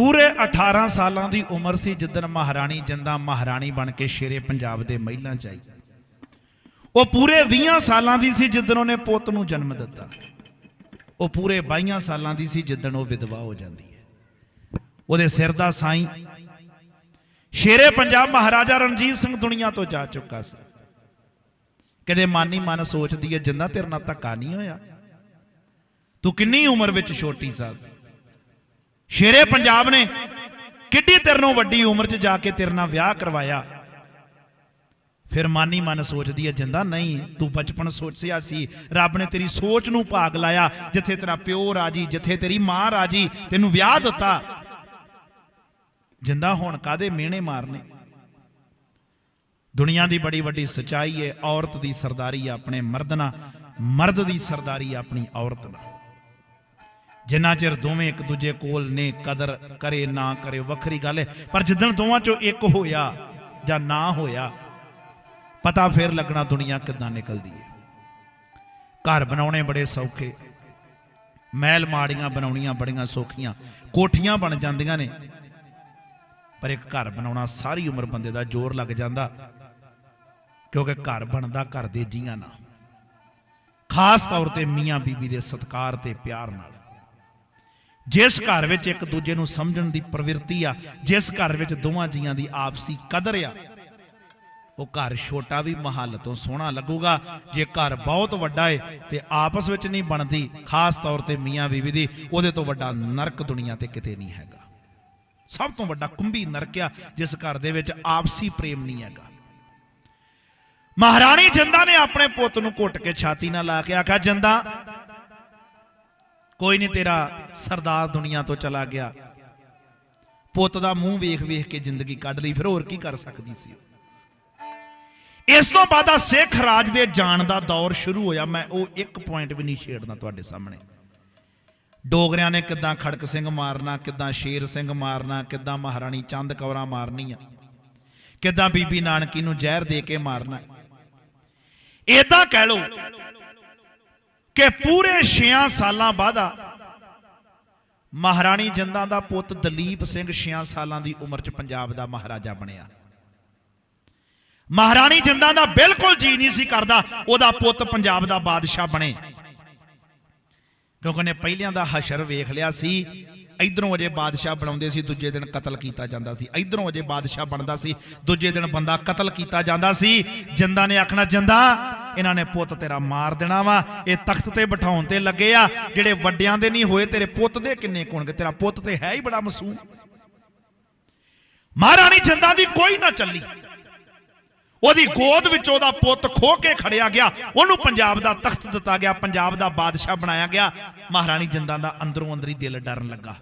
ਪੂਰੇ 18 ਸਾਲਾਂ ਦੀ ਉਮਰ ਸੀ ਜਿੱਦਣ ਮਹਾਰਾਣੀ ਜਿੰਦਾ ਮਹਾਰਾਣੀ ਬਣ ਕੇ ਸ਼ੇਰੇ ਪੰਜਾਬ ਦੇ ਮਹਿਲਾਂ ਚ ਆਈ। ਉਹ ਪੂਰੇ 20 ਸਾਲਾਂ ਦੀ ਸੀ ਜਿੱਦਣ ਉਹਨੇ ਪੁੱਤ ਨੂੰ ਜਨਮ ਦਿੱਤਾ। ਉਹ ਪੂਰੇ 22 ਸਾਲਾਂ ਦੀ ਸੀ ਜਿੱਦਣ ਉਹ ਵਿਧਵਾ ਹੋ ਜਾਂਦੀ ਹੈ। ਉਹਦੇ ਸਿਰ ਦਾ ਸਾਈਂ। ਸ਼ੇਰੇ ਪੰਜਾਬ ਮਹਾਰਾਜਾ ਰਣਜੀਤ ਸਿੰਘ ਦੁਨੀਆ ਤੋਂ ਜਾ ਚੁੱਕਾ ਸੀ। ਕਦੇ ਮਨ ਹੀ ਮਨ ਸੋਚਦੀ ਹੈ ਜਿੰਨਾ ਤੇਰੇ ਨਾਲ ਧੱਕਾ ਨਹੀਂ ਹੋਇਆ। ਤੂੰ ਕਿੰਨੀ ਉਮਰ ਵਿੱਚ ਛੋਟੀ ਸਾਂ ਸ਼ੇਰੇ ਪੰਜਾਬ ਨੇ ਕਿੱਡੀ ਤੇਰੇ ਨੂੰ ਵੱਡੀ ਉਮਰ 'ਚ ਜਾ ਕੇ ਤੇਰੇ ਨਾਲ ਵਿਆਹ ਕਰਵਾਇਆ। ਫਿਰ ਮਨ ਹੀ ਮਨ ਸੋਚਦੀ ਹੈ ਜਿੰਦਾ ਨਹੀਂ, ਤੂੰ ਬਚਪਨ ਸੋਚਿਆ ਸੀ, ਰੱਬ ਨੇ ਤੇਰੀ ਸੋਚ ਨੂੰ ਭਾਗ ਲਾਇਆ, ਜਿੱਥੇ ਤੇਰਾ ਪਿਓ ਰਾਜੀ, ਜਿੱਥੇ ਤੇਰੀ ਮਾਂ ਰਾਜੀ, ਤੈਨੂੰ ਵਿਆਹ ਦਿੱਤਾ। ਜਿੰਦਾ ਹੁਣ ਕਾਦੇ ਮਿਹਣੇ ਮਾਰਨੇ? ਦੁਨੀਆ ਦੀ ਬੜੀ ਵੱਡੀ ਸਚਾਈ ਹੈ ਔਰਤ ਦੀ ਸਰਦਾਰੀ ਆਪਣੇ ਮਰਦ ਨਾਲ, ਮਰਦ ਦੀ ਸਰਦਾਰੀ ਆਪਣੀ ਔਰਤ ਨਾਲ। ਜਿੰਨਾ ਚਿਰ ਦੋਵੇਂ ਇੱਕ ਦੂਜੇ ਕੋਲ ਨੇ, ਕਦਰ ਕਰੇ ਨਾ ਕਰੇ, ਵੱਖਰੀ ਗੱਲ ਹੈ। ਪਰ ਜਿੱਦਣ ਦੋਵਾਂ ਚੋਂ ਇੱਕ ਹੋਇਆ ਜਾਂ ਨਾ ਹੋਇਆ, ਪਤਾ ਫੇਰ ਲੱਗਣਾ ਦੁਨੀਆ ਕਿੱਦਾਂ ਨਿਕਲਦੀ ਹੈ। ਘਰ ਬਣਾਉਣੇ ਬੜੇ ਸੌਖੇ, ਮਹਿਲ ਮਾੜੀਆਂ ਬਣਾਉਣੀਆਂ ਬੜੀਆਂ ਸੌਖੀਆਂ, ਕੋਠੀਆਂ ਬਣ ਜਾਂਦੀਆਂ ਨੇ, ਪਰ ਇੱਕ ਘਰ ਬਣਾਉਣਾ ਸਾਰੀ ਉਮਰ ਬੰਦੇ ਦਾ ਜ਼ੋਰ ਲੱਗ ਜਾਂਦਾ, ਕਿਉਂਕਿ ਘਰ ਬਣਦਾ ਘਰ ਦੇ ਜੀਆਂ ਨਾਲ। ਖਾਸ ਤੌਰ ਤੇ ਮੀਆਂ ਬੀਬੀ ਦੇ ਸਤਕਾਰ ਤੇ ਪਿਆਰ ਨਾਲ। ਜਿਸ ਘਰ ਵਿੱਚ ਇੱਕ ਦੂਜੇ ਨੂੰ ਸਮਝਣ ਦੀ ਪ੍ਰਵਿਰਤੀ ਆ, ਜਿਸ ਘਰ ਵਿੱਚ ਦੋਵਾਂ ਜੀਆਂ ਦੀ ਆਪਸੀ ਕਦਰ ਆ, ਉਹ ਘਰ ਛੋਟਾ ਵੀ ਮਹੱਲ ਤੋਂ ਸੋਹਣਾ ਲੱਗੂਗਾ। ਜੇ ਘਰ ਬਹੁਤ ਵੱਡਾ ਏ ਤੇ ਆਪਸ ਵਿੱਚ ਨਹੀਂ ਬਣਦੀ, ਖਾਸ ਤੌਰ ਤੇ ਮੀਆਂ ਬੀਵੀ ਦੀ, ਉਹਦੇ ਤੋਂ ਵੱਡਾ ਨਰਕ ਦੁਨੀਆ ਤੇ ਕਿਤੇ ਨਹੀਂ ਹੈਗਾ। ਸਭ ਤੋਂ ਵੱਡਾ ਕੁੰਭੀ ਨਰਕ ਆ, ਜਿਸ ਘਰ ਦੇ ਵਿੱਚ ਆਪਸੀ ਪ੍ਰੇਮ ਨਹੀਂ ਹੈਗਾ। ਮਹਾਰਾਣੀ ਜਿੰਦਾ ਨੇ ਆਪਣੇ ਪੁੱਤ ਨੂੰ ਘੁੱਟ ਕੇ ਛਾਤੀ ਨਾਲ ਲਾ ਕੇ ਆਖਿਆ, ਜਿੰਦਾ ਕੋਈ ਨਹੀਂ ਤੇਰਾ ਸਰਦਾਰ ਦੁਨੀਆ ਤੋਂ ਚਲਾ ਗਿਆ। ਪੁੱਤ ਦਾ ਮੂੰਹ ਵੇਖ ਵੇਖ ਕੇ ਜ਼ਿੰਦਗੀ ਕੱਢ ਲਈ, ਫਿਰ ਹੋਰ ਕੀ ਕਰ ਸਕਦੀ ਸੀ ਇਸ ਤੋਂ ਬਾਅਦ ਆ ਸਿੱਖ ਰਾਜ ਦੇ ਜਾਣ ਦਾ ਦੌਰ ਸ਼ੁਰੂ ਹੋਇਆ। ਮੈਂ ਉਹ ਇੱਕ ਪੁਆਇੰਟ ਵੀ ਨਹੀਂ ਛੇੜਨਾ ਤੁਹਾਡੇ ਸਾਹਮਣੇ। ਡੋਗਰਿਆਂ ਨੇ ਕਿੱਦਾਂ ਖੜਕ ਸਿੰਘ ਮਾਰਨਾ, ਕਿੱਦਾਂ ਸ਼ੇਰ ਸਿੰਘ ਮਾਰਨਾ, ਕਿੱਦਾਂ ਮਹਾਰਾਣੀ ਚੰਦ ਕੌਰਾਂ ਮਾਰਨੀ ਆ ਕਿੱਦਾਂ ਬੀਬੀ ਨਾਨਕੀ ਨੂੰ ਜ਼ਹਿਰ ਦੇ ਕੇ ਮਾਰਨਾ। ਇਦਾਂ ਕਹਿ ਲਓ ਕਿ ਪੂਰੇ 6 ਸਾਲਾਂ ਬਾਅਦ ਆ, ਮਹਾਰਾਣੀ ਜਿੰਦਾਂ ਦਾ ਪੁੱਤ ਦਲੀਪ ਸਿੰਘ 6 ਸਾਲਾਂ ਦੀ ਉਮਰ 'ਚ ਪੰਜਾਬ ਦਾ ਮਹਾਰਾਜਾ ਬਣਿਆ। ਮਹਾਰਾਣੀ ਜਿੰਦਾਂ ਦਾ ਬਿਲਕੁਲ ਜੀ ਨਹੀਂ ਸੀ ਕਰਦਾ, ਉਹਦਾ ਪੁੱਤ ਪੰਜਾਬ ਦਾ ਬਾਦਸ਼ਾਹ ਬਣੇ। ਕਿਉਂਕਿ ਉਹਨੇ ਪਹਿਲਿਆਂ ਦਾ ਹਸ਼ਰ ਵੇਖ ਲਿਆ ਸੀ, ਇਧਰੋਂ ਅਜੇ ਬਾਦਸ਼ਾਹ ਬਣਾਉਂਦੇ ਸੀ, ਦੂਜੇ ਦਿਨ ਕਤਲ ਕੀਤਾ ਜਾਂਦਾ ਸੀ। ਇਧਰੋਂ ਅਜੇ ਬਾਦਸ਼ਾਹ ਬਣਦਾ ਸੀ, ਦੂਜੇ ਦਿਨ ਬੰਦਾ ਕਤਲ ਕੀਤਾ ਜਾਂਦਾ ਸੀ। ਜਿੰਦਾ ਨੇ ਆਖਣਾ, ਜਿੰਦਾ ਇਹਨਾਂ ਨੇ ਪੁੱਤ ਤੇਰਾ ਮਾਰ ਦੇਣਾ ਵਾ। ਇਹ ਤਖਤ ਤੇ ਬਿਠਾਉਣ ਤੇ ਲੱਗੇ ਆ। ਜਿਹੜੇ ਵੱਡਿਆਂ ਦੇ ਨਹੀਂ ਹੋਏ, ਤੇਰੇ ਪੁੱਤ ਦੇ ਕਿੰਨੇ ਕੋਣਗੇ ਤੇਰਾ ਪੁੱਤ ਤੇ ਹੈ ਹੀ ਬੜਾ ਮਸੂਮ। ਮਹਾਰਾਣੀ ਜਿੰਦਾ ਦੀ ਕੋਈ ਨਾ ਚੱਲੀ। ਉਹਦੀ ਗੋਦ ਵਿੱਚ ਉਹਦਾ ਪੁੱਤ ਖੋ ਕੇ ਖੜਿਆ ਗਿਆ। ਉਹਨੂੰ ਪੰਜਾਬ ਦਾ ਤਖਤ ਦਿੱਤਾ ਗਿਆ, ਪੰਜਾਬ ਦਾ ਬਾਦਸ਼ਾਹ ਬਣਾਇਆ ਗਿਆ। ਮਹਾਰਾਣੀ ਜਿੰਦਾਂ ਦਾ ਅੰਦਰੋਂ ਅੰਦਰੀ ਦਿਲ ਡਰਨ ਲੱਗਾ।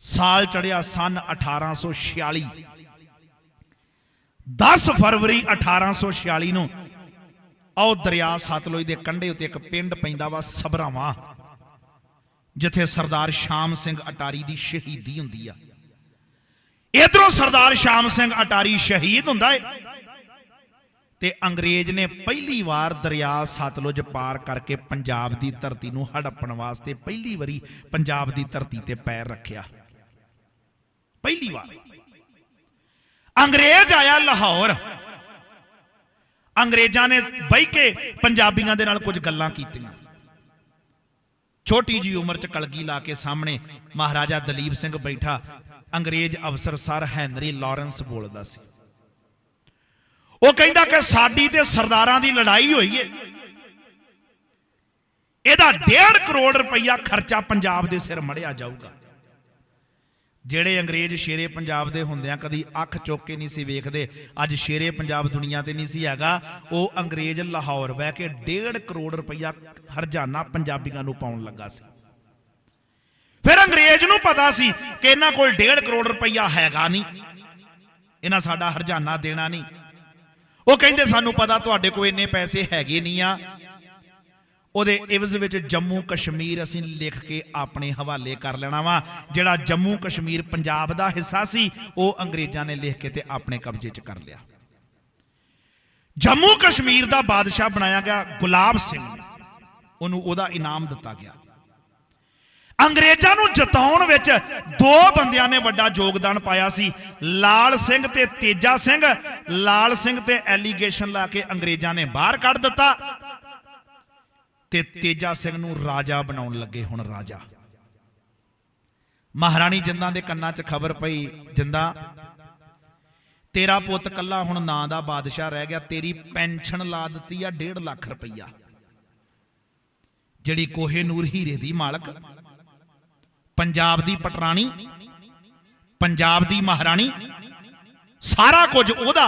ਸਾਲ ਚੜਿਆ ਸਨ 1846 10 ਫਰਵਰੀ 1846 ਨੂੰ ਆਓ ਦਰਿਆ ਸਤਲੁਜ ਦੇ ਕੰਢੇ ਉੱਤੇ ਇੱਕ ਪਿੰਡ ਪੈਂਦਾ ਵਾ ਸਬਰਾਵਾਂ ਜਿੱਥੇ ਸਰਦਾਰ ਸ਼ਾਮ ਸਿੰਘ ਅਟਾਰੀ ਦੀ ਸ਼ਹੀਦੀ ਹੁੰਦੀ ਆ। ਇਧਰੋਂ ਸਰਦਾਰ ਸ਼ਾਮ ਸਿੰਘ ਅਟਾਰੀ ਸ਼ਹੀਦ ਹੁੰਦਾ ਏ ਤੇ ਅੰਗਰੇਜ਼ ਨੇ ਪਹਿਲੀ ਵਾਰ ਦਰਿਆ ਸਤਲੁਜ ਪਾਰ ਕਰਕੇ ਪੰਜਾਬ ਦੀ ਧਰਤੀ ਨੂੰ ਹੜੱਪਣ ਵਾਸਤੇ ਪਹਿਲੀ ਵਾਰੀ ਪੰਜਾਬ ਦੀ ਧਰਤੀ ਤੇ ਪੈਰ ਰੱਖਿਆ। ਪਹਿਲੀ ਵਾਰ। ਅੰਗਰੇਜ਼ ਆਇਆ ਲਾਹੌਰ। ਅੰਗਰੇਜ਼ਾਂ ਨੇ ਬਹਿ ਕੇ ਪੰਜਾਬੀਆਂ ਦੇ ਨਾਲ ਕੁਝ ਗੱਲਾਂ ਕੀਤੀਆਂ। ਛੋਟੀ ਜੀ ਉਮਰ ਚ ਕਲਗੀ ਲਾ ਕੇ ਸਾਹਮਣੇ ਮਹਾਰਾਜਾ ਦਲੀਪ ਸਿੰਘ ਬੈਠਾ। ਅੰਗਰੇਜ਼ ਅਫਸਰ ਸਰ ਹੈਨਰੀ ਲਾਰੈਂਸ ਬੋਲਦਾ ਸੀ। ਉਹ ਕਹਿੰਦਾ ਕਿ ਸਾਡੀ ਤੇ ਸਰਦਾਰਾਂ ਦੀ ਲੜਾਈ ਹੋਈ ਏ। ਇਹਦਾ 1.5 ਕਰੋੜ ਰੁਪਈਆ ਖਰਚਾ ਪੰਜਾਬ ਦੇ ਸਿਰ ਮੜਿਆ ਜਾਊਗਾ। ਜਿਹੜੇ ਅੰਗਰੇਜ਼ ਸ਼ੇਰੇ ਪੰਜਾਬ ਦੇ ਹੁੰਦਿਆਂ ਕਦੀ ਅੱਖ ਚੁੱਕ ਕੇ ਨਹੀਂ ਸੀ ਵੇਖਦੇ, ਅੱਜ ਸ਼ੇਰੇ ਪੰਜਾਬ ਦੁਨੀਆ ਤੇ ਨਹੀਂ ਸੀ ਹੈਗਾ, ਉਹ ਅੰਗਰੇਜ਼ ਲਾਹੌਰ ਬਹਿ ਕੇ 1.5 ਕਰੋੜ ਰੁਪਈਆ ਹਰਜਾਨਾ ਪੰਜਾਬੀਆਂ ਨੂੰ ਪਾਉਣ ਲੱਗਾ ਸੀ। ਫਿਰ ਅੰਗਰੇਜ਼ ਨੂੰ ਪਤਾ ਸੀ ਕਿ ਇਹਨਾਂ ਕੋਲ 1.5 ਕਰੋੜ ਰੁਪਈਆ ਹੈਗਾ ਨਹੀਂ, ਇਹਨਾਂ ਸਾਡਾ ਹਰਜਾਨਾ ਦੇਣਾ ਨਹੀਂ। ਉਹ ਕਹਿੰਦੇ, ਸਾਨੂੰ ਪਤਾ ਤੁਹਾਡੇ ਕੋਲ ਇੰਨੇ ਪੈਸੇ ਹੈਗੇ ਨਹੀਂ ਆ ਉਹਦੇ ਇਵਜ਼ ਵਿੱਚ ਜੰਮੂ ਕਸ਼ਮੀਰ ਅਸੀਂ ਲਿਖ ਕੇ ਆਪਣੇ ਹਵਾਲੇ ਕਰ ਲੈਣਾ ਵਾ। ਜਿਹੜਾ ਜੰਮੂ ਕਸ਼ਮੀਰ ਪੰਜਾਬ ਦਾ ਹਿੱਸਾ ਸੀ, ਉਹ ਅੰਗਰੇਜ਼ਾਂ ਨੇ ਲਿਖ ਕੇ ਤੇ ਆਪਣੇ ਕਬਜ਼ੇ 'ਚ ਕਰ ਲਿਆ। ਜੰਮੂ ਕਸ਼ਮੀਰ ਦਾ ਬਾਦਸ਼ਾਹ ਬਣਾਇਆ ਗਿਆ ਗੁਲਾਬ ਸਿੰਘ। ਉਹਨੂੰ ਉਹਦਾ ਇਨਾਮ ਦਿੱਤਾ ਗਿਆ। ਅੰਗਰੇਜ਼ਾਂ ਨੂੰ ਜਿਤਾਉਣ ਵਿੱਚ ਦੋ ਬੰਦਿਆਂ ਨੇ ਵੱਡਾ ਯੋਗਦਾਨ ਪਾਇਆ ਸੀ। ਲਾਲ ਸਿੰਘ ਤੇ ਤੇਜਾ ਸਿੰਘ। ਲਾਲ ਸਿੰਘ ਤੇ ਐਲੀਗੇਸ਼ਨ ਲਾ ਕੇ ਅੰਗਰੇਜ਼ਾਂ ਨੇ ਬਾਹਰ ਕੱਢ ਦਿੱਤਾ। ਤੇ ਤੇਜਾ ਸਿੰਘ ਨੂੰ ਰਾਜਾ ਬਣਾਉਣ ਲੱਗੇ ਹੁਣ ਰਾਜਾ। ਮਹਾਰਾਣੀ ਜਿੰਦਾਂ ਦੇ ਕੰਨਾਂ 'ਚ ਖਬਰ ਪਈ, ਜਿੰਦਾ, ਤੇਰਾ ਪੁੱਤ ਕੱਲਾ ਹੁਣ ਨਾਂ ਦਾ ਬਾਦਸ਼ਾਹ ਰਹਿ ਗਿਆ, ਤੇਰੀ ਪੈਨਸ਼ਨ ਲਾ ਦਿੱਤੀ ਆ 1.5 ਲੱਖ ਰੁਪਈਆ। ਜਿਹੜੀ ਕੋਹੇ ਨੂਰ ਹੀਰੇ ਦੀ ਮਾਲਕ, ਪੰਜਾਬ ਦੀ ਪਟਰਾਣੀ, ਪੰਜਾਬ ਦੀ ਮਹਾਰਾਣੀ, ਸਾਰਾ ਕੁਝ ਉਹਦਾ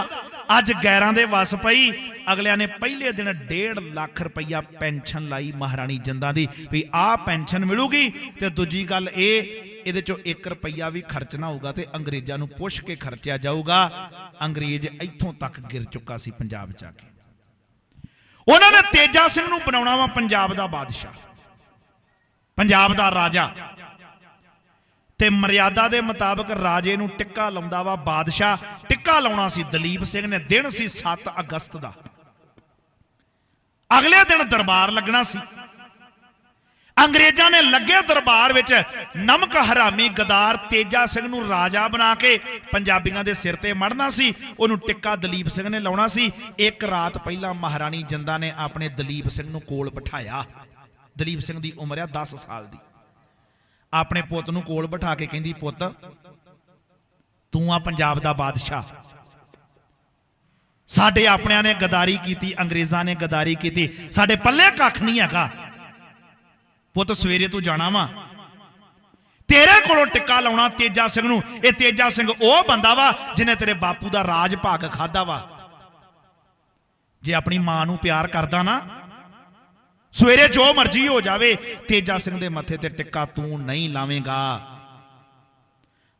ਅੱਜ ਗੈਰਾਂ ਦੇ ਵਸ ਪਈ। ਅਗਲਿਆਂ ਨੇ ਪਹਿਲੇ ਦਿਨ 1.5 ਲੱਖ ਰੁਪਈਆ ਪੈਨਸ਼ਨ ਲਾਈ ਮਹਾਰਾਣੀ ਜਿੰਦਾਂ ਦੀ, ਵੀ ਆਹ ਪੈਨਸ਼ਨ ਮਿਲੂਗੀ। ਤੇ ਦੂਜੀ ਗੱਲ ਇਹ, ਇਹਦੇ ਚੋਂ 1 ਰੁਪਈਆ ਵੀ ਖਰਚਣਾ ਹੋਊਗਾ ਤੇ ਅੰਗਰੇਜ਼ਾਂ ਨੂੰ ਪੁੱਛ ਕੇ ਖਰਚਿਆ ਜਾਊਗਾ। ਅੰਗਰੇਜ਼ ਇੱਥੋਂ ਤੱਕ ਗਿਰ ਚੁੱਕਾ ਸੀ ਪੰਜਾਬ ਜਾ ਕੇ। ਉਹਨਾਂ ਨੇ ਤੇਜਾ ਸਿੰਘ ਨੂੰ ਬਣਾਉਣਾ ਵਾ ਪੰਜਾਬ ਦਾ ਬਾਦਸ਼ਾਹ। ਪੰਜਾਬ ਦਾ ਰਾਜਾ। ਤੇ ਮਰਿਆਦਾ ਦੇ ਮੁਤਾਬਕ ਰਾਜੇ ਨੂੰ ਟਿੱਕਾ ਲਾਉਂਦਾ ਵਾ ਬਾਦਸ਼ਾਹ। ਟਿੱਕਾ ਲਾਉਣਾ ਸੀ ਦਲੀਪ ਸਿੰਘ ਨੇ, ਦਿਨ ਸੀ 7 ਅਗਸਤ ਦਾ। ਅਗਲੇ ਦਿਨ ਦਰਬਾਰ ਲੱਗਣਾ ਸੀ। ਅੰਗਰੇਜ਼ਾਂ ਨੇ ਲੱਗੇ ਦਰਬਾਰ ਵਿੱਚ ਨਮਕ ਹਰਾਮੀ ਗਦਾਰ ਤੇਜਾ ਸਿੰਘ ਨੂੰ ਰਾਜਾ ਬਣਾ ਕੇ ਪੰਜਾਬੀਆਂ ਦੇ ਸਿਰ ਤੇ ਮੜਨਾ ਸੀ। ਉਹਨੂੰ ਟਿੱਕਾ ਦਲੀਪ ਸਿੰਘ ਨੇ ਲਾਉਣਾ ਸੀ। ਇੱਕ ਰਾਤ ਪਹਿਲਾਂ ਮਹਾਰਾਣੀ ਜਿੰਦਾ ਨੇ ਆਪਣੇ ਦਲੀਪ ਸਿੰਘ ਨੂੰ ਕੋਲ ਬਿਠਾਇਆ। ਦਲੀਪ ਸਿੰਘ ਦੀ ਉਮਰ ਆ 10 ਸਾਲ ਦੀ। ਆਪਣੇ ਪੁੱਤ ਨੂੰ ਕੋਲ ਬਿਠਾ ਕੇ ਕਹਿੰਦੀ, ਪੁੱਤ, ਤੂੰ ਆ ਪੰਜਾਬ ਦਾ ਬਾਦਸ਼ਾਹ। ਸਾਡੇ ਆਪਣਿਆਂ ਨੇ ਗਦਾਰੀ ਕੀਤੀ, ਅੰਗਰੇਜ਼ਾਂ ਨੇ ਗਦਾਰੀ ਕੀਤੀ। ਸਾਡੇ ਪੱਲੇ ਕੱਖ ਨਹੀਂ ਹੈਗਾ। ਪੁੱਤ, ਸਵੇਰੇ ਤੂੰ ਜਾਣਾ ਵਾ। ਤੇਰੇ ਕੋਲੋਂ ਟਿੱਕਾ ਲਾਉਣਾ ਤੇਜਾ ਸਿੰਘ ਨੂੰ। ਇਹ ਤੇਜਾ ਸਿੰਘ ਉਹ ਬੰਦਾ ਵਾ ਜਿਹਨੇ ਤੇਰੇ ਬਾਪੂ ਦਾ ਰਾਜ ਭਾਗ ਖਾਦਾ ਵਾ। ਜੇ ਆਪਣੀ ਮਾਂ ਨੂੰ ਪਿਆਰ ਕਰਦਾ ਨਾ ਸਵੇਰੇ ਜੋ ਮਰਜ਼ੀ ਹੋ ਜਾਵੇ, ਤੇਜਾ ਸਿੰਘ ਦੇ ਮੱਥੇ ਤੇ ਟਿੱਕਾ ਤੂੰ ਨਹੀਂ ਲਾਵੇਂਗਾ।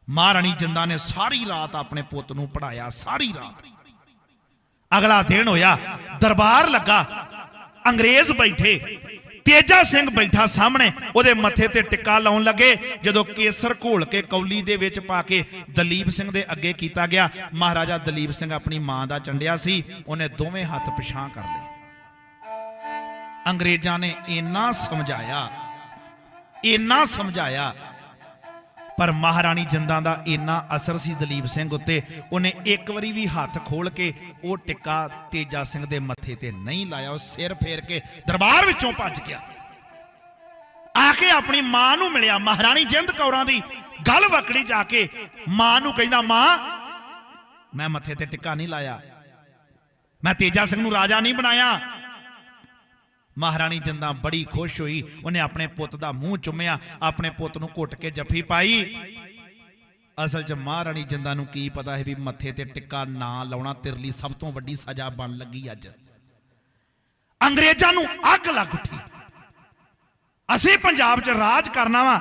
ਮਹਾਰਾਣੀ ਜਿੰਦਾ ਨੇ ਸਾਰੀ ਰਾਤ ਆਪਣੇ ਪੁੱਤ ਨੂੰ ਪੜਾਇਆ ਸਾਰੀ ਰਾਤ। ਅਗਲਾ ਦਿਨ ਹੋਇਆ, ਦਰਬਾਰ ਲੱਗਾ, ਅੰਗਰੇਜ਼ ਬੈਠੇ, ਤੇਜਾ ਸਿੰਘ ਬੈਠਾ ਸਾਹਮਣੇ, ਉਹਦੇ ਮੱਥੇ ਤੇ ਟਿੱਕਾ ਲਾਉਣ ਲੱਗੇ, ਜਦੋਂ ਕੇਸਰ ਘੋਲ ਕੇ ਕੌਲੀ ਦੇ ਵਿੱਚ ਪਾ ਕੇ ਦਲੀਪ ਸਿੰਘ ਦੇ ਅੱਗੇ ਕੀਤਾ ਗਿਆ, ਮਹਾਰਾਜਾ ਦਲੀਪ ਸਿੰਘ ਆਪਣੀ ਮਾਂ ਦਾ ਚੰਡਿਆ ਸੀ, ਉਹਨੇ ਦੋਵੇਂ ਹੱਥ ਪਿਛਾਂ ਕਰ ਲਏ। ਅੰਗਰੇਜ਼ਾਂ ਨੇ ਇੰਨਾ ਸਮਝਾਇਆ ਇੰਨਾ ਸਮਝਾਇਆ, ਪਰ ਮਹਾਰਾਣੀ ਜਿੰਦਾਂ ਦਾ ਇੰਨਾ ਅਸਰ ਸੀ ਦਲੀਪ ਸਿੰਘ ਉੱਤੇ, ਉਹਨੇ ਇੱਕ ਵਾਰੀ ਵੀ ਹੱਥ ਖੋਲ ਕੇ ਉਹ ਟਿੱਕਾ ਤੇਜਾ ਸਿੰਘ ਦੇ ਮੱਥੇ ਤੇ ਨਹੀਂ ਲਾਇਆ, ਉਹ ਸਿਰ ਫੇਰ ਕੇ ਦਰਬਾਰ ਵਿੱਚੋਂ ਭੱਜ ਗਿਆ। ਆ ਕੇ ਆਪਣੀ ਮਾਂ ਨੂੰ ਮਿਲਿਆ, ਮਹਾਰਾਣੀ ਜਿੰਦ ਕੌਰਾਂ ਦੀ ਗੱਲ ਵਕੜੀ ਜਾ ਕੇ ਮਾਂ ਨੂੰ ਕਹਿੰਦਾ, ਮਾਂ, ਮੈਂ ਮੱਥੇ ਤੇ ਟਿੱਕਾ ਨਹੀਂ ਲਾਇਆ, ਮੈਂ ਤੇਜਾ ਸਿੰਘ ਨੂੰ ਰਾਜਾ ਨਹੀਂ ਬਣਾਇਆ ਮਹਾਰਾਣੀ ਜਿੰਦਾ ਬੜੀ ਖੁਸ਼ ਹੋਈ, ਉਹਨੇ ਆਪਣੇ ਪੁੱਤ ਦਾ ਮੂੰਹ ਚੁੰਮਿਆ, ਆਪਣੇ ਪੁੱਤ ਨੂੰ ਘੁੱਟ ਕੇ ਜੱਫੀ ਪਾਈ। ਅਸਲ 'ਚ ਮਹਾਰਾਣੀ ਜਿੰਦਾ ਨੂੰ ਕੀ ਪਤਾ ਹੈ ਵੀ ਮੱਥੇ ਤੇ ਟਿੱਕਾ ਨਾ ਲਾਉਣਾ ਤੇਰੇ ਲਈ ਸਭ ਤੋਂ ਵੱਡੀ ਸਜ਼ਾ ਬਣ ਲੱਗੀ ਅੱਜ। ਅੰਗਰੇਜ਼ਾਂ ਨੂੰ ਅੱਗ ਲੱਗ ਉੱਠੀ। ਅਸੀਂ ਪੰਜਾਬ 'ਚ ਰਾਜ ਕਰਨਾ ਵਾ,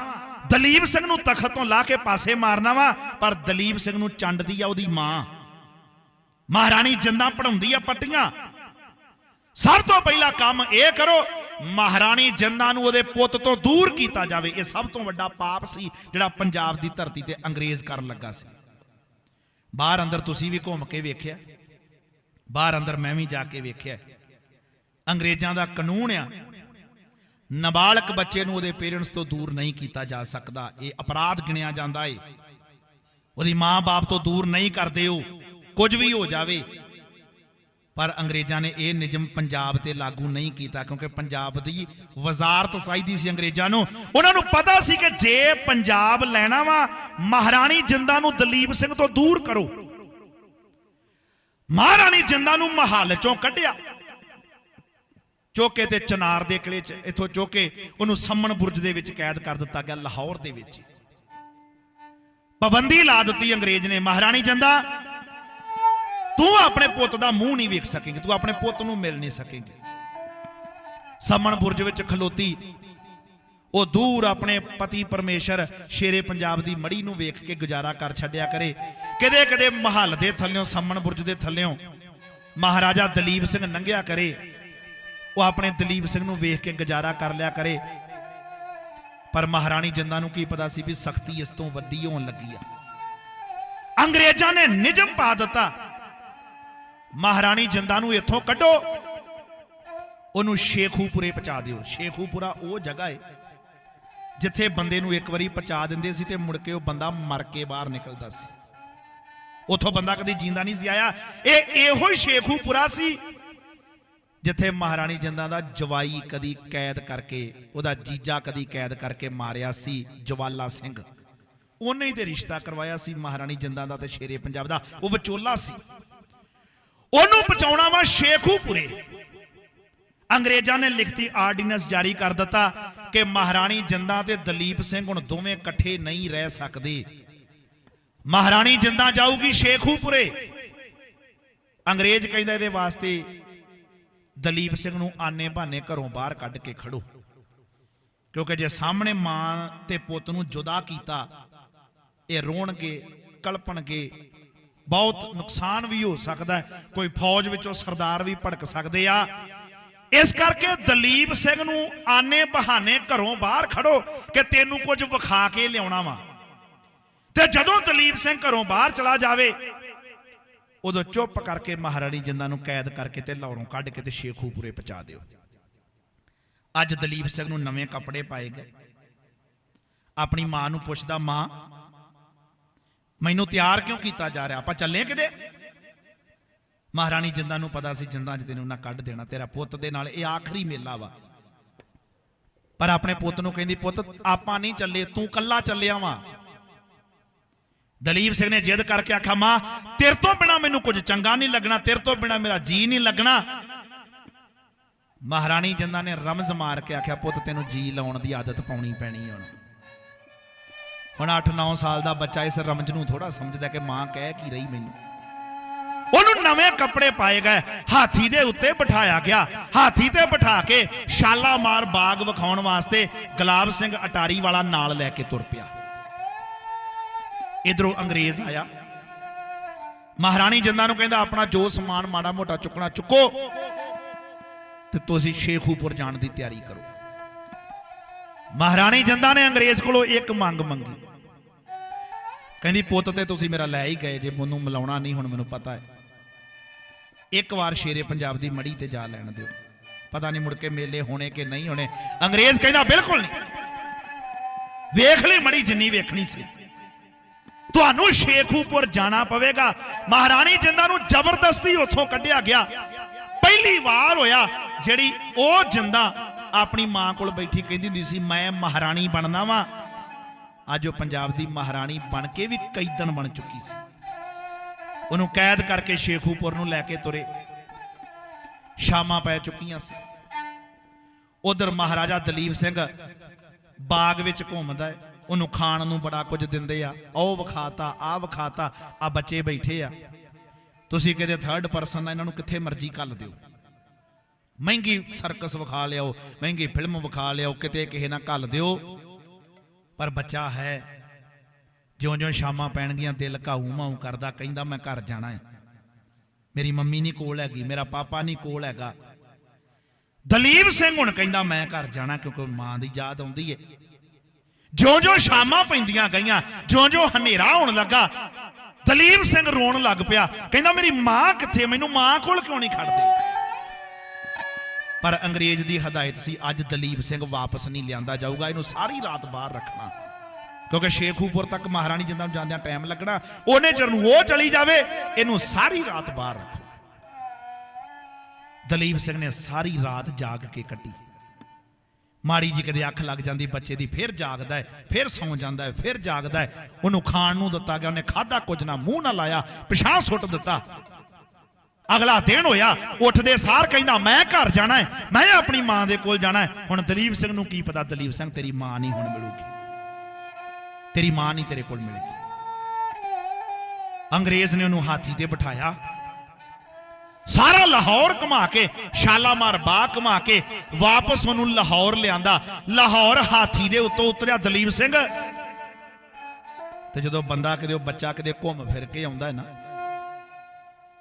ਦਲੀਪ ਸਿੰਘ ਨੂੰ ਤਖਤ ਤੋਂ ਲਾ ਕੇ ਪਾਸੇ ਮਾਰਨਾ ਵਾ, ਪਰ ਦਲੀਪ ਸਿੰਘ ਨੂੰ ਚੰਡਦੀ ਆ ਉਹਦੀ ਮਾਂ। ਮਹਾਰਾਣੀ ਜਿੰਦਾ ਪੜਾਉਂਦੀ ਆ ਪੱਟੀਆਂ। ਸਭ ਤੋਂ ਪਹਿਲਾ ਕੰਮ ਇਹ ਕਰੋ, ਮਹਾਰਾਣੀ ਜਿੰਦਾ ਨੂੰ ਉਹਦੇ ਪੁੱਤ ਤੋਂ ਦੂਰ ਕੀਤਾ ਜਾਵੇ। ਇਹ ਸਭ ਤੋਂ ਵੱਡਾ ਪਾਪ ਸੀ, ਜਿਹੜਾ ਪੰਜਾਬ ਦੀ ਧਰਤੀ ਤੇ ਅੰਗਰੇਜ਼ ਕਰਨ ਲੱਗਾ ਸੀ। ਬਾਹਰ ਅੰਦਰ ਤੁਸੀਂ ਵੀ ਘੁੰਮ ਕੇ ਵੇਖਿਆ। ਬਾਹਰ ਅੰਦਰ ਮੈਂ ਵੀ ਜਾ ਕੇ ਵੇਖਿਆ। ਅੰਗਰੇਜ਼ਾਂ ਦਾ ਕਾਨੂੰਨ ਆ, ਨਾਬਾਲਗ ਬੱਚੇ ਨੂੰ ਉਹਦੇ ਪੇਰੈਂਟਸ ਤੋਂ ਦੂਰ ਨਹੀਂ ਕੀਤਾ ਜਾ ਸਕਦਾ। ਇਹ ਅਪਰਾਧ ਗਿਣਿਆ ਜਾਂਦਾ ਏ। ਉਹਦੀ ਮਾਂ-ਬਾਪ ਤੋਂ ਦੂਰ ਨਹੀਂ ਕਰਦੇ ਉਹ। ਕੁਝ ਵੀ ਹੋ ਜਾਵੇ। ਪਰ ਅੰਗਰੇਜ਼ਾਂ ਨੇ ਇਹ ਨਿਯਮ ਪੰਜਾਬ ਤੇ ਲਾਗੂ ਨਹੀਂ ਕੀਤਾ, ਕਿਉਂਕਿ ਪੰਜਾਬ ਦੀ ਵਜ਼ਾਰਤ ਚਾਹੀਦੀ ਸੀ ਅੰਗਰੇਜ਼ਾਂ ਨੂੰ। ਉਹਨਾਂ ਨੂੰ ਪਤਾ ਸੀ ਕਿ ਜੇ ਪੰਜਾਬ ਲੈਣਾ ਵਾ, ਮਹਾਰਾਣੀ ਜਿੰਦਾ ਨੂੰ ਦਲੀਪ ਸਿੰਘ ਤੋਂ ਦੂਰ ਕਰੋ। ਮਹਾਰਾਣੀ ਜਿੰਦਾ ਨੂੰ ਮਹੱਲ ਚੋਂ ਕੱਢਿਆ। ਚੋਕੇ ਤੇ ਚਨਾਰ ਦੇ ਕਿਲੇ ਚ, ਇਥੋਂ ਚੋਕੇ ਉਹਨੂੰ ਸੰਮਣ ਬੁਰਜ ਦੇ ਵਿੱਚ ਕੈਦ ਕਰ ਦਿੱਤਾ ਗਿਆ, ਲਾਹੌਰ ਦੇ ਵਿੱਚ। ਪਾਬੰਦੀ ਲਾ ਦਿੱਤੀ ਅੰਗਰੇਜ਼ ਨੇ। ਮਹਾਰਾਣੀ ਜਿੰਦਾ ਤੂੰ ਆਪਣੇ ਪੁੱਤ ਦਾ ਮੂੰਹ ਨਹੀਂ ਵੇਖ ਸਕੇਂਗੀ, ਤੂੰ ਆਪਣੇ ਪੁੱਤ ਨੂੰ ਮਿਲ ਨਹੀਂ ਸਕੇਂਗੀ। ਸਮਣ ਬੁਰਜ ਵਿੱਚ ਖਲੋਤੀ। ਉਹ ਦੂਰ ਆਪਣੇ ਪਤੀ ਪਰਮੇਸ਼ਰ ਸ਼ੇਰੇ ਪੰਜਾਬ ਦੀ ਮੜੀ ਨੂੰ ਵੇਖ ਕੇ ਗੁਜ਼ਾਰਾ ਕਰ ਛੱਡਿਆ ਕਰੇ। ਕਿਤੇ ਕਿਤੇ ਮਹੱਲ ਦੇ ਥੱਲਿਓਂ, ਸੰਮਣ ਬੁਰਜ ਦੇ ਥੱਲਿਓਂ ਮਹਾਰਾਜਾ ਦਲੀਪ ਸਿੰਘ ਲੰਘਿਆ ਕਰੇ। ਉਹ ਆਪਣੇ ਦਲੀਪ ਸਿੰਘ ਨੂੰ ਵੇਖ ਕੇ ਗੁਜ਼ਾਰਾ ਕਰ ਲਿਆ ਕਰੇ। ਪਰ ਮਹਾਰਾਣੀ ਜਿੰਦਾ ਨੂੰ ਕੀ ਪਤਾ ਸੀ ਵੀ ਸਖਤੀ ਇਸ ਤੋਂ ਵੱਡੀ ਹੋਣ ਲੱਗੀ ਆ। ਅੰਗਰੇਜ਼ਾਂ ਨੇ ਨਿਯਮ ਪਾ ਦਿੱਤਾ। ਮਹਾਰਾਣੀ ਜਿੰਦਾ ਨੂੰ ਇੱਥੋਂ ਕੱਢੋ। ਉਹਨੂੰ ਸ਼ੇਖੂਪੁਰੇ ਪਹੁੰਚਾ ਦਿਓ। ਸ਼ੇਖੂਪੁਰਾ ਉਹ ਜਗ੍ਹਾ ਹੈ ਜਿੱਥੇ ਬੰਦੇ ਨੂੰ ਇੱਕ ਵਾਰੀ ਪਹੁੰਚਾ ਦਿੰਦੇ ਸੀ ਤੇ ਮੁੜ ਕੇ ਉਹ ਬੰਦਾ ਮਰ ਕੇ ਬਾਹਰ ਨਿਕਲਦਾ ਸੀ। ਉਥੋਂ ਬੰਦਾ ਕਦੀ ਜਿੰਦਾ ਨਹੀਂ ਸੀ ਆਇਆ। ਇਹ ਇਹੋ ਹੀ ਸ਼ੇਖੂਪੁਰਾ ਸੀ, ਜਿੱਥੇ ਮਹਾਰਾਣੀ ਜਿੰਦਾਂ ਦਾ ਜਵਾਈ ਕਦੀ ਕੈਦ ਕਰਕੇ, ਉਹਦਾ ਜੀਜਾ ਕਦੀ ਕੈਦ ਕਰਕੇ ਮਾਰਿਆ ਸੀ, ਜਵਾਲਾ ਸਿੰਘ। ਉਹਨੇ ਹੀ ਤੇ ਰਿਸ਼ਤਾ ਕਰਵਾਇਆ ਸੀ। ਮਹਾਰਾਣੀ ਜਿੰਦਾਂ ਦਾ ਤੇ ਸ਼ੇਰੇ ਪੰਜਾਬ ਦਾ। ਉਹ ਵਿਚੋਲਾ ਸੀ। ਉਹਨੂੰ ਬਚਾਉਣਾ ਵਾ ਸ਼ੇਖੂਪੁਰੇ। ਅੰਗਰੇਜ਼ਾਂ ਨੇ ਲਿਖਤੀ ਆਰਡੀਨੈਂਸ ਜਾਰੀ ਕਰ ਦਿੱਤਾ ਕਿ ਮਹਾਰਾਣੀ ਜਿੰਦਾਂ ਤੇ ਦਲੀਪ ਸਿੰਘ ਹੁਣ ਦੋਵੇਂ ਇਕੱਠੇ ਨਹੀਂ ਰਹਿ ਸਕਦੇ। ਮਹਾਰਾਣੀ ਜਿੰਦਾ ਜਾਊਗੀ ਸ਼ੇਖੂਪੁਰੇ। ਅੰਗਰੇਜ਼ ਕਹਿੰਦਾ ਇਹਦੇ ਵਾਸਤੇ ਦਲੀਪ ਸਿੰਘ ਨੂੰ ਆਨੇ ਬਹਾਨੇ ਘਰੋਂ ਬਾਹਰ ਕੱਢ ਕੇ ਖੜੋ। ਕਿਉਂਕਿ ਜੇ ਸਾਹਮਣੇ ਮਾਂ ਤੇ ਪੁੱਤ ਨੂੰ ਜੁਦਾ ਕੀਤਾ, ਇਹ ਰੋਣਗੇ, ਕਲਪਣਗੇ ਬਹੁਤ ਨੁਕਸਾਨ ਵੀ ਹੋ ਸਕਦਾ ਹੈ। ਕੋਈ ਫੌਜ ਵਿੱਚੋਂ ਸਰਦਾਰ ਵੀ ਭੜਕ ਸਕਦੇ ਆ। ਇਸ ਕਰਕੇ ਦਲੀਪ ਸਿੰਘ ਨੂੰ ਆਨੇ ਬਹਾਨੇ ਘਰੋਂ ਬਾਹਰ ਖੜੋ ਕਿ ਤੈਨੂੰ ਕੁਝ ਵਿਖਾ ਕੇ ਲਿਆਉਣਾ ਵਾ। ਤੇ ਜਦੋਂ ਦਲੀਪ ਸਿੰਘ ਘਰੋਂ ਬਾਹਰ ਚਲਾ ਜਾਵੇ, ਉਦੋਂ ਚੁੱਪ ਕਰਕੇ ਮਹਾਰਾਣੀ ਜਿੰਦਾਂ ਨੂੰ ਕੈਦ ਕਰਕੇ ਤੇ ਲਾਹੌਰੋਂ ਕੱਢ ਕੇ ਤੇ ਸ਼ੇਖੂਪੁਰੇ ਪਹੁੰਚਾ ਦਿਓ। ਅੱਜ ਦਲੀਪ ਸਿੰਘ ਨੂੰ ਨਵੇਂ ਕੱਪੜੇ ਪਾਏ ਗਏ। ਆਪਣੀ ਮਾਂ ਨੂੰ ਪੁੱਛਦਾ, ਮਾਂ ਮੈਨੂੰ ਤਿਆਰ ਕਿਉਂ ਕੀਤਾ ਜਾ ਰਿਹਾ? ਆਪਾਂ ਚੱਲੇ ਕਿਤੇ? ਮਹਾਰਾਣੀ ਜਿੰਦਾਂ ਨੂੰ ਪਤਾ ਸੀ ਜਿੰਦਾਂ ਅੱਜ ਤੈਨੂੰ ਨਾ ਕੱਢ ਦੇਣਾ, ਤੇਰਾ ਪੁੱਤ ਦੇ ਨਾਲ ਇਹ ਆਖਰੀ ਮੇਲਾ ਵਾ। ਪਰ ਆਪਣੇ ਪੁੱਤ ਨੂੰ ਕਹਿੰਦੀ, ਪੁੱਤ, ਆਪਾਂ ਨਹੀਂ ਚੱਲੇ, ਤੂੰ ਕੱਲਾ ਚੱਲਿਆ ਵਾਂ। ਦਲੀਪ ਸਿੰਘ ਨੇ ਜਿੱਦ ਕਰਕੇ ਆਖਾ ਮਾਂ, ਤੇਰੇ ਤੋਂ ਬਿਨਾ ਮੈਨੂੰ ਕੁਝ ਚੰਗਾ ਨਹੀਂ ਲੱਗਣਾ, ਤੇਰੇ ਤੋਂ ਬਿਨਾ ਮੇਰਾ ਜੀ ਨਹੀਂ ਲੱਗਣਾ। ਮਹਾਰਾਣੀ ਜਿੰਦਾਂ ਨੇ ਰਮਜ਼ ਮਾਰ ਕੇ ਆਖਿਆ, ਪੁੱਤ, ਤੈਨੂੰ ਜੀ ਲਾਉਣ ਦੀ ਆਦਤ ਪਾਉਣੀ ਪੈਣੀ ਹੁਣ। ਹੁਣ 8-9 ਸਾਲ ਦਾ ਬੱਚਾ ਇਸ ਰਮਜ਼ ਨੂੰ ਥੋੜਾ ਸਮਝਦਾ ਕਿ ਮਾਂ ਕਹਿ ਕੀ ਰਹੀ ਮੈਨੂੰ। ਉਹਨੂੰ ਨਵੇਂ ਕੱਪੜੇ ਪਾਏ ਗਏ, ਹਾਥੀ ਦੇ ਉੱਤੇ ਬਿਠਾਇਆ ਗਿਆ। ਹਾਥੀ ਤੇ ਬਿਠਾ ਕੇ ਸ਼ਾਲਾਮਾਰ ਬਾਗ ਵਿਖਾਉਣ ਵਾਸਤੇ ਗੁਲਾਬ ਸਿੰਘ ਅਟਾਰੀ ਵਾਲਾ ਨਾਲ ਲੈ ਕੇ ਤੁਰ ਪਿਆ। ਇਧਰੋਂ ਅੰਗਰੇਜ਼ ਆਇਆ। ਮਹਾਰਾਣੀ ਜਿੰਦਾ ਨੂੰ ਕਹਿੰਦਾ, ਆਪਣਾ ਜੋ ਸਮਾਨ ਮਾੜਾ ਮੋਟਾ ਚੁੱਕਣਾ ਚੁੱਕੋ ਤੇ ਤੁਸੀਂ ਸ਼ੇਖੂਪੁਰ ਜਾਣ ਦੀ ਤਿਆਰੀ ਕਰੋ। ਮਹਾਰਾਣੀ ਜਿੰਦਾ ਨੇ ਅੰਗਰੇਜ਼ ਕੋਲੋਂ ਇੱਕ ਮੰਗ ਮੰਗੀ। ਕਹਿੰਦੀ, ਪੁੱਤ ਤੇ ਤੁਸੀਂ ਮੇਰਾ ਲੈ ਹੀ ਗਏ, ਜੇ ਮੈਨੂੰ ਮਿਲਾਉਣਾ ਨਹੀਂ, ਹੁਣ ਮੈਨੂੰ ਪਤਾ ਹੈ। ਇੱਕ ਵਾਰ ਸ਼ੇਰੇ ਪੰਜਾਬ ਦੀ ਮੜੀ ਤੇ ਜਾ ਲੈਣ ਦਿਓ। ਪਤਾ ਨਹੀਂ ਮੁੜ ਕੇ ਮੇਲੇ ਹੋਣੇ ਕਿ ਨਹੀਂ ਹੋਣੇ। ਅੰਗਰੇਜ਼ ਕਹਿੰਦਾ, ਬਿਲਕੁਲ ਨਹੀਂ। ਵੇਖ ਲਈ ਮੜੀ ਜਿੰਨੀ ਵੇਖਣੀ ਸੀ। ਤੁਹਾਨੂੰ ਸ਼ੇਖੂਪੁਰ ਜਾਣਾ ਪਵੇਗਾ। ਮਹਾਰਾਣੀ ਜਿੰਦਾਂ ਨੂੰ ਜ਼ਬਰਦਸਤੀ ਉੱਥੋਂ ਕੱਢਿਆ ਗਿਆ। ਪਹਿਲੀ ਵਾਰ ਹੋਇਆ ਜਿਹੜੀ ਉਹ ਜਿੰਦਾ ਆਪਣੀ ਮਾਂ ਕੋਲ ਬੈਠੀ ਕਹਿੰਦੀ ਹੁੰਦੀ ਸੀ, ਮੈਂ ਮਹਾਰਾਣੀ ਬਣਨਾ ਵਾਂ। ਅੱਜ ਉਹ ਪੰਜਾਬ ਦੀ ਮਹਾਰਾਣੀ ਬਣ ਕੇ ਵੀ ਕੈਦਨ ਬਣ ਚੁੱਕੀ ਸੀ। ਉਹਨੂੰ ਕੈਦ ਕਰਕੇ ਸ਼ੇਖੂਪੁਰ ਨੂੰ ਲੈ ਕੇ ਤੁਰੇ। ਸ਼ਾਮਾਂ ਪੈ ਚੁੱਕੀਆਂ ਸੀ। ਉਧਰ ਮਹਾਰਾਜਾ ਦਲੀਪ ਸਿੰਘ ਬਾਗ ਵਿੱਚ ਘੁੰਮਦਾ ਹੈ। ਉਹਨੂੰ ਖਾਣ ਨੂੰ ਬੜਾ ਕੁਝ ਦਿੰਦੇ ਆ। ਉਹ ਵਿਖਾਤਾ ਆ ਵਿਖਾਤਾ ਆ ਬੱਚੇ ਬੈਠੇ ਆ। ਤੁਸੀਂ ਕਿਤੇ ਥਰਡ ਪਰਸਨ ਆ, ਇਹਨਾਂ ਨੂੰ ਕਿੱਥੇ ਮਰਜ਼ੀ ਕੱਲ ਦਿਓ। ਮਹਿੰਗੀ ਸਰਕਸ ਵਿਖਾ ਲਿਆਓ, ਮਹਿੰਗੀ ਫਿਲਮ ਵਿਖਾ ਲਿਆਓ, ਕਿਤੇ ਕਿਸੇ ਨਾਲ ਘੱਲ ਦਿਓ। ਪਰ ਬੱਚਾ ਹੈ, ਜਿਉਂ-ਜਿਉਂ ਸ਼ਾਮਾਂ ਪੈਣਗੀਆਂ, ਦਿਲ ਘਾਊ ਮਾਊ ਕਰਦਾ, ਕਹਿੰਦਾ ਮੈਂ ਘਰ ਜਾਣਾ ਹੈ। ਮੇਰੀ ਮੰਮੀ ਨਹੀਂ ਕੋਲ ਹੈਗੀ, ਮੇਰਾ ਪਾਪਾ ਨਹੀਂ ਕੋਲ ਹੈਗਾ। ਦਲੀਪ ਸਿੰਘ ਹੁਣ ਕਹਿੰਦਾ, ਮੈਂ ਘਰ ਜਾਣਾ, ਕਿਉਂਕਿ ਮਾਂ ਦੀ ਯਾਦ ਆਉਂਦੀ ਏ। ਜਿਉਂ-ਜਿਉਂ ਸ਼ਾਮਾਂ ਪੈਂਦੀਆਂ ਗਈਆਂ, ਜਿਉਂ-ਜਿਉਂ ਹਨੇਰਾ ਹੋਣ ਲੱਗਾ, ਦਲੀਪ ਸਿੰਘ ਰੋਣ ਲੱਗ ਪਿਆ। ਕਹਿੰਦਾ, ਮੇਰੀ ਮਾਂ ਕਿੱਥੇ? ਮੈਨੂੰ ਮਾਂ ਕੋਲ ਕਿਉਂ ਨਹੀਂ ਖੜਦੇ? ਪਰ ਅੰਗਰੇਜ਼ ਦੀ ਹਦਾਇਤ ਸੀ, ਅੱਜ ਦਲੀਪ ਸਿੰਘ ਵਾਪਸ ਨਹੀਂ ਲਿਆਂਦਾ ਜਾਊਗਾ, ਇਹਨੂੰ ਸਾਰੀ ਰਾਤ ਬਾਹਰ ਰੱਖਣਾ। ਕਿਉਂਕਿ ਸ਼ੇਖੂਪੁਰ ਤੱਕ ਮਹਾਰਾਣੀ ਜਿੰਦਾਂ ਨੂੰ ਜਾਂਦਿਆਂ ਟਾਈਮ ਲੱਗਣਾ, ਉਹਨੇ ਚਿਰ ਨੂੰ ਉਹ ਚਲੀ ਜਾਵੇ, ਇਹਨੂੰ ਸਾਰੀ ਰਾਤ ਬਾਹਰ ਰੱਖੋ। ਦਲੀਪ ਸਿੰਘ ਨੇ ਸਾਰੀ ਰਾਤ ਜਾਗ ਕੇ ਕੱਟੀ। ਮਾੜੀ ਜੀ ਕਦੇ ਅੱਖ ਲੱਗ ਜਾਂਦੀ, ਬੱਚੇ ਦੀ ਫਿਰ ਜਾਗਦਾ ਹੈ, ਫਿਰ ਸੌਂ ਜਾਂਦਾ ਹੈ, ਫਿਰ ਜਾਗਦਾ ਹੈ। ਉਹਨੂੰ ਖਾਣ ਨੂੰ ਦਿੱਤਾ ਗਿਆ, ਉਹਨੇ ਖਾਦਾ ਕੁਝ ਨਾ, ਮੂੰਹ ਨਾ ਲਾਇਆ ਪਿਛਾਂ ਸੁੱਟ ਦਿੱਤਾ। ਅਗਲਾ ਦਿਨ ਹੋਇਆ, ਉੱਠਦੇ ਸਾਰ ਕਹਿੰਦਾ, ਮੈਂ ਘਰ ਜਾਣਾ ਹੈ, ਮੈਂ ਆਪਣੀ ਮਾਂ ਦੇ ਕੋਲ ਜਾਣਾ ਹੈ। ਹੁਣ ਦਲੀਪ ਸਿੰਘ ਨੂੰ ਕੀ ਪਤਾ, ਦਲੀਪ ਸਿੰਘ, ਤੇਰੀ ਮਾਂ ਨਹੀਂ ਹੁਣ ਮਿਲੂਗੀ। ਤੇਰੀ ਮਾਂ ਨਹੀਂ ਤੇਰੇ ਕੋਲ ਮਿਲੇਗੀ। ਅੰਗਰੇਜ਼ ਨੇ ਉਹਨੂੰ ਹਾਥੀ ਤੇ ਬਿਠਾਇਆ। ਸਾਰਾ ਲਾਹੌਰ ਘੁਮਾ ਕੇ, ਸ਼ਾਲਾਮਾਰ ਬਾਗ ਘੁਮਾ ਕੇ ਵਾਪਸ ਉਹਨੂੰ ਲਾਹੌਰ ਲਿਆਂਦਾ। ਲਾਹੌਰ ਹਾਥੀ ਦੇ ਉੱਤੋਂ ਉਤਰਿਆ ਦਲੀਪ ਸਿੰਘ। ਤੇ ਜਦੋਂ ਬੰਦਾ ਕਿਤੇ ਉਹ ਬੱਚਾ ਕਿਤੇ ਘੁੰਮ ਫਿਰ ਕੇ ਆਉਂਦਾ ਹੈ ਨਾ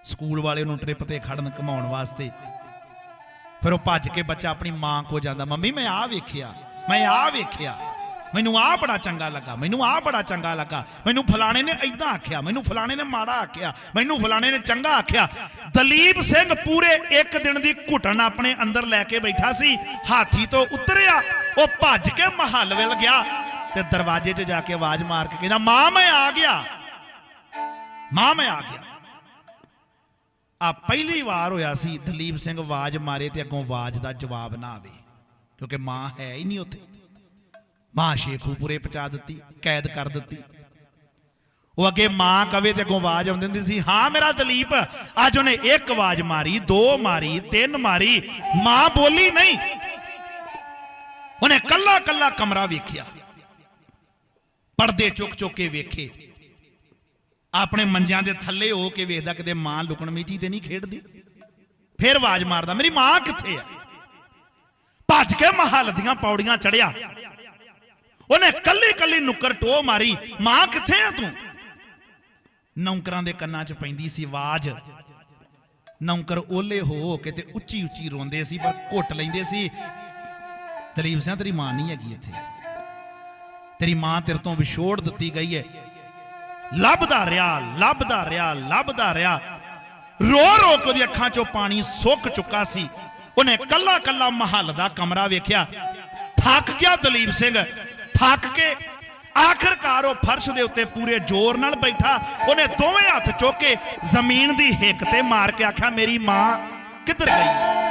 ਸਕੂਲ ਵਾਲੇ ਨੂੰ ਟ੍ਰਿਪ ਤੇ ਖੜਨ ਘਮਾਉਣ ਵਾਸਤੇ। ਫਿਰ ਉਹ ਭੱਜ ਕੇ ਬੱਚਾ ਆਪਣੀ ਮਾਂ ਕੋ ਜਾਂਦਾ, ਮੰਮੀ, ਮੈਂ ਆਹ ਵੇਖਿਆ, ਮੈਂ ਆਹ ਵੇਖਿਆ, ਮੈਨੂੰ ਆਹ ਬੜਾ ਚੰਗਾ ਲੱਗਾ, ਮੈਨੂੰ ਆਹ ਬੜਾ ਚੰਗਾ ਲੱਗਾ, ਮੈਨੂੰ ਫਲਾਣੇ ਨੇ ਐਦਾਂ ਆਖਿਆ, ਮੈਨੂੰ ਫਲਾਣੇ ਨੇ ਮਾੜਾ ਆਖਿਆ, ਮੈਨੂੰ ਫਲਾਣੇ ਨੇ ਚੰਗਾ ਆਖਿਆ। ਦਲੀਪ ਸਿੰਘ ਪੂਰੇ ਇੱਕ ਦਿਨ ਦੀ ਘੁਟਣ ਆਪਣੇ ਅੰਦਰ ਲੈ ਕੇ ਬੈਠਾ ਸੀ, ਹਾਥੀ ਤੋਂ ਉਤਰਿਆ, ਉਹ ਭੱਜ ਕੇ ਮਹੱਲ ਵੱਲ ਗਿਆ ਤੇ ਦਰਵਾਜ਼ੇ 'ਚ ਜਾ ਕੇ ਆਵਾਜ਼ ਮਾਰ ਕੇ ਕਹਿੰਦਾ, ਮਾਂ, ਮੈਂ ਆ ਗਿਆ, ਮਾਂ, ਮੈਂ ਆ ਗਿਆ। ਆ ਪਹਿਲੀ ਵਾਰ ਹੋਇਆ ਸੀ ਦਲੀਪ ਸਿੰਘ ਆਵਾਜ਼ ਮਾਰੇ ਤੇ ਅੱਗੋਂ ਆਵਾਜ਼ ਦਾ ਜਵਾਬ ਨਾ ਆਵੇ, ਕਿਉਂਕਿ ਮਾਂ ਹੈ ਹੀ ਨਹੀਂ ਉੱਥੇ। ਮਾਂ ਸ਼ੇਖੂਪੁਰੇ ਪਹੁੰਚਾ ਦਿੱਤੀ, ਕੈਦ ਕਰ ਦਿੱਤੀ। ਉਹ ਅੱਗੇ ਮਾਂ ਕਵੇ ਤੇ ਅੱਗੋਂ ਆਵਾਜ਼ ਆਉਂਦੀ ਹੁੰਦੀ ਸੀ, ਹਾਂ ਮੇਰਾ ਦਲੀਪ, ਅੱਜ ਉਹਨੇ ਇੱਕ ਆਵਾਜ਼ ਮਾਰੀ, ਦੋ ਮਾਰੀ, ਤਿੰਨ ਮਾਰੀ, ਮਾਂ ਬੋਲੀ ਨਹੀਂ। ਉਹਨੇ ਕੱਲਾ ਕੱਲਾ ਕਮਰਾ ਵੇਖਿਆ। ਪਰਦੇ ਚੁੱਕ ਚੁੱਕ ਕੇ ਵੇਖੇ। ਆਪਣੇ ਮੰਜਿਆਂ ਦੇ ਥੱਲੇ ਹੋ ਕੇ ਵੇਖਦਾ ਕਿਤੇ ਮਾਂ ਲੁਕਣ ਮੀਚੀ ਤੇ ਨਹੀਂ ਖੇਡਦੀ। ਫੇਰ ਆਵਾਜ਼ ਮਾਰਦਾ, ਮੇਰੀ ਮਾਂ ਕਿੱਥੇ ਆ? ਭੱਜ ਕੇ ਮਹੱਲ ਦੀਆਂ ਪੌੜੀਆਂ ਚੜਿਆ ਉਹਨੇ ਕੱਲੀ ਕੱਲੀ ਨੁੱਕਰ ਟੋ ਮਾਰੀ, ਮਾਂ ਕਿੱਥੇ ਆ ਤੂੰ? ਨੌਕਰਾਂ ਦੇ ਕੰਨਾਂ 'ਚ ਪੈਂਦੀ ਸੀ ਆਵਾਜ਼। ਨੌਕਰ ਓਲੇ ਹੋ ਕੇ ਤੇ ਉੱਚੀ ਉੱਚੀ ਰੋਂਦੇ ਸੀ, ਪਰ ਘੁੱਟ ਲੈਂਦੇ ਸੀ, ਦਲੀਪ ਸਿੰਘ, ਤੇਰੀ ਮਾਂ ਨਹੀਂ ਹੈਗੀ ਇੱਥੇ। ਤੇਰੀ ਮਾਂ ਤੇਰੇ ਤੋਂ ਵਿਛੋੜ ਦਿੱਤੀ ਗਈ ਹੈ ਲੱਭਦਾ ਰਿਹਾ ਲੱਭਦਾ ਰਿਹਾ ਲੱਭਦਾ ਰਿਹਾ। ਰੋ ਰੋ ਕੇ ਉਹਦੀ ਅੱਖਾਂ 'ਚੋਂ ਪਾਣੀ ਸੁੱਕ ਚੁੱਕਾ ਸੀ। ਉਹਨੇ ਕੱਲਾ ਕੱਲਾ ਮਹੱਲ ਦਾ ਕਮਰਾ ਵੇਖਿਆ। ਥੱਕ ਗਿਆ ਦਲੀਪ ਸਿੰਘ। ਥੱਕ ਕੇ ਆਖਰਕਾਰ ਉਹ ਫਰਸ਼ ਦੇ ਉੱਤੇ ਪੂਰੇ ਜ਼ੋਰ ਨਾਲ ਬੈਠਾ। ਉਹਨੇ ਦੋਵੇਂ ਹੱਥ ਚੁੱਕ ਕੇ ਜ਼ਮੀਨ ਦੀ ਹਿੱਕ ਤੇ ਮਾਰ ਕੇ ਆਖਿਆ, ਮੇਰੀ ਮਾਂ ਕਿੱਧਰ ਗਈ?